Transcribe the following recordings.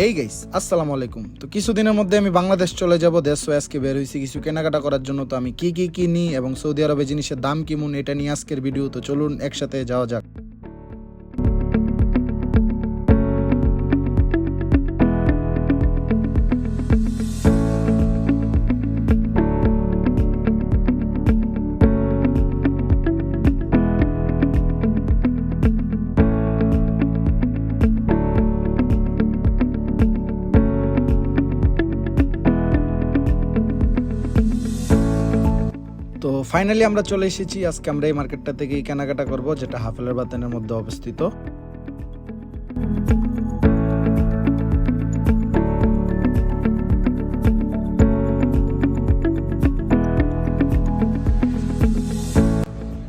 Hey guys আসসালামু আলাইকুম। তো কিছুদিনের মধ্যে আমি বাংলাদেশ চলে যাব, দেশ আজকে বের হয়েছি কিছু কেনাকাটা করার জন্য। তো আমি কি কি কিনি এবং সৌদি আরবে জিনিসের দাম কেমন, এটা নিয়ে আজকের ভিডিও তো চলুন একসাথে যাওয়া যাক। তো ফাইনালি আমরা চলে এসেছি। আজকে আমরা এই মার্কেটটা থেকেই কেনাকাটা করব যেটা হাফেলের বাতানের মধ্যে অবস্থিত।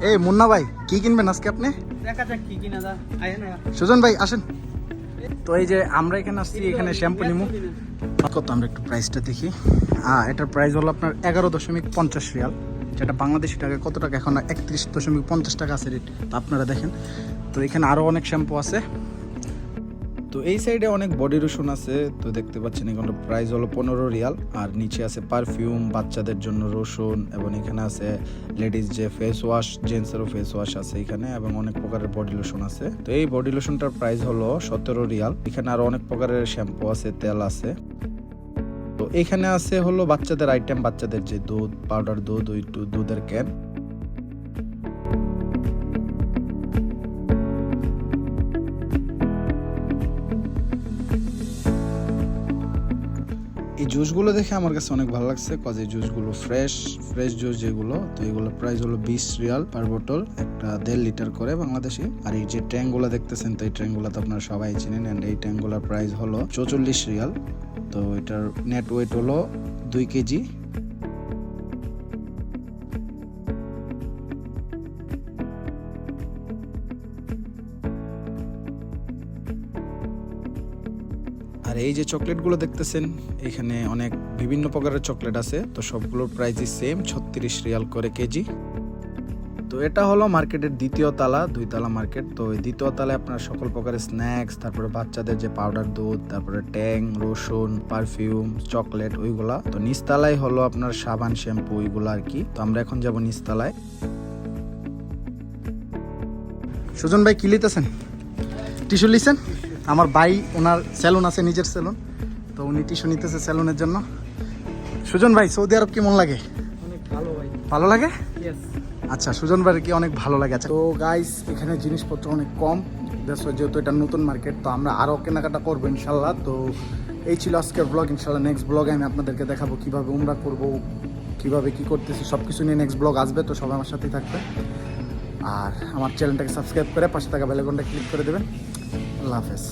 এই মুন্না ভাই কি কিনবেন আজকে আপনি? দেখা যাক কি কিনা দা সুজন ভাই আসেন। তো এই যে আমরা এখানে আসছি এখানে শ্যাম্পু নিমু। কত আমরা একটু প্রাইসটা দেখি। হ্যাঁ এটার প্রাইস হলো আপনার এগারো দশমিক পঞ্চাশ রিয়াল। যেটা বাংলাদেশি টাকা, কত টাকা? এখন একত্রিশ দশমিক পঞ্চাশ টাকা আছে রেট আপনারা দেখেন। তো এখানে আরও অনেক শ্যাম্পু আছে। তো এই সাইডে অনেক বডি রসুন আছে। তো দেখতে পাচ্ছেন এখানে প্রাইস হলো পনেরো রিয়াল। আর নিচে আছে পারফিউম বাচ্চাদের জন্য রসুন এবং এখানে আছে লেডিস যে ফেস ওয়াশ জেন্টসেরও ফেস ওয়াশ আছে এখানে, এবং অনেক প্রকারের বডি লোশন আছে। তো এই বডি লোশনটার প্রাইস হলো সতেরো রিয়াল। এখানে আরও অনেক প্রকারের শ্যাম্পু আছে, তেল আছে। তো এখানে আছে হলো বাচ্চাদের আইটেম বাচ্চাদের যে দুধ পাউডার দুধ, ওই দুধের ক্যান এই জুসগুলো দেখে আমার কাছে অনেক ভালো লাগছে কজ এই জুসগুলো ফ্রেশ ফ্রেশ জুস যেগুলো, তো এগুলো প্রাইস হলো বিশ রিয়াল পার বোতল একটা দেড় লিটার করে বাংলাদেশি। আর এই যে ট্যাঙ্কগুলো দেখতেছেন, তো এই ট্যাঙ্কগুলো তো আপনারা সবাই চিনেন অ্যান্ড এই ট্যাঙ্কগুলোর প্রাইস হলো চৌচল্লিশ রিয়াল। তো এটার নেট ওয়েট হলো দুই কেজি। আর এই যে চকলেটগুলো দেখতেছেন, এখানে অনেক বিভিন্ন প্রকারের চকলেট আছে, তো সবগুলোর প্রাইসই সেম ছত্রিশ রিয়াল করে কেজি। তো এটা হলো মার্কেটের দ্বিতীয় তালা দুই তালা মার্কেট। তো এই দ্বিতীয় তালায় আপনার সকল প্রকারের স্ন্যাক্স তারপরে বাচ্চাদের যে পাউডার দুধ তারপরে ট্যাং রসুন পারফিউম চকলেট ওইগুলা। তো নিচতলায় হলো আপনার সাবান শ্যাম্পু ওইগুলো আর কি। তো আমরা এখন যাব নিচতলায় সুজন ভাই কি লিতেছেন? টিস্যু লিছেন? আমার ভাই ওনার স্যালুন আছে নিজের স্যালুন তো উনি টিস্যু নিতেছে স্যালুনের জন্য। সুজন ভাই সৌদি আরব কেমন লাগে? ভালো লাগে? আচ্ছা সুজন ভাই কি অনেক ভালো লাগে? আচ্ছা তো গাইস এখানে জিনিসপত্র অনেক কম। যেহেতু এটা নতুন মার্কেট তো আমরা আরও কেনাকাটা করব ইনশাল্লাহ। তো এই ছিল আজকের ব্লগ ইনশাল্লাহ নেক্সট ব্লগে আমি আপনাদেরকে দেখাবো কীভাবে উমরা করব, কীভাবে কী করতেছি সব কিছু নিয়ে নেক্সট ব্লগ আসবে, তো সবাই আমার সাথেই থাকবে। আর আমার চ্যানেলটাকে সাবস্ক্রাইব করে পাশে থাকা বেলাকনটা ক্লিক করে দেবেন। আল্লাহ হাফেজ।